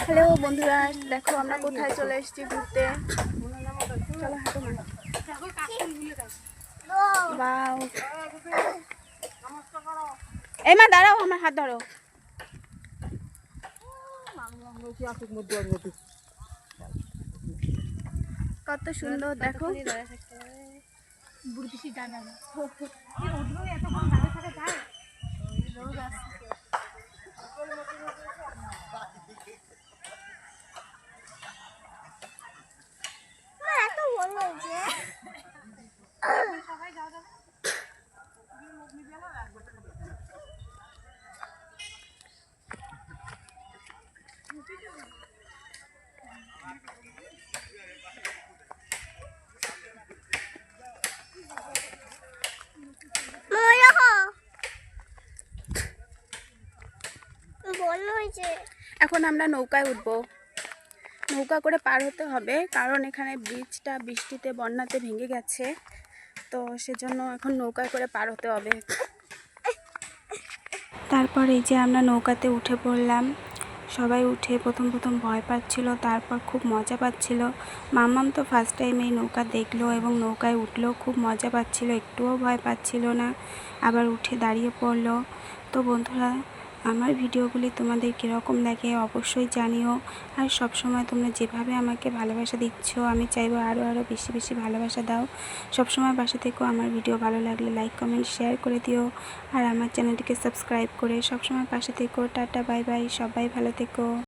Hello বন্ধুরা দেখো আমরা কোথায় চলে এসেছি ঘুরতে? এই মা। দাঁড়াও আমার হাত ধরো। কত সুন্দর দেখো। এখন আমরা নৌকায় উঠবো। নৌকা করে পার হতে হবে, কারণ এখানে ব্রিজটা বৃষ্টিতে, বন্যাতে ভেঙে গেছে। তো সেজন্য এখন নৌকায় করে পার হতে হবে। তারপর এই যে আমরা নৌকাতে উঠে পড়লাম সবাই উঠে প্রথম প্রথম ভয় পাচ্ছিল, তারপর খুব মজা পাচ্ছিল। মামাম তো ফার্স্ট টাইম এই নৌকা দেখল এবং নৌকায় উঠল খুব মজা পাচ্ছিল, একটুও ভয় পাচ্ছিল না। আবার উঠে দাঁড়িয়ে পড়ল। তো বন্ধুরা আমার ভিডিওগুলি তোমাদের কীরকম লাগে অবশ্যই জানিও। আর সব সময় তোমরা যেভাবে আমাকে ভালোবাসা দিচ্ছ, আমি চাইব আরও আরও বেশি বেশি ভালোবাসা দাও। সব সময় পাশে থেকো, আমার ভিডিও ভালো লাগলে লাইক কমেন্ট শেয়ার করে দিও। আর আমার চ্যানেলটিকে সাবস্ক্রাইব করে সব সময় পাশে থেকো। টাটা বাই বাই সবাই ভালো থেকো।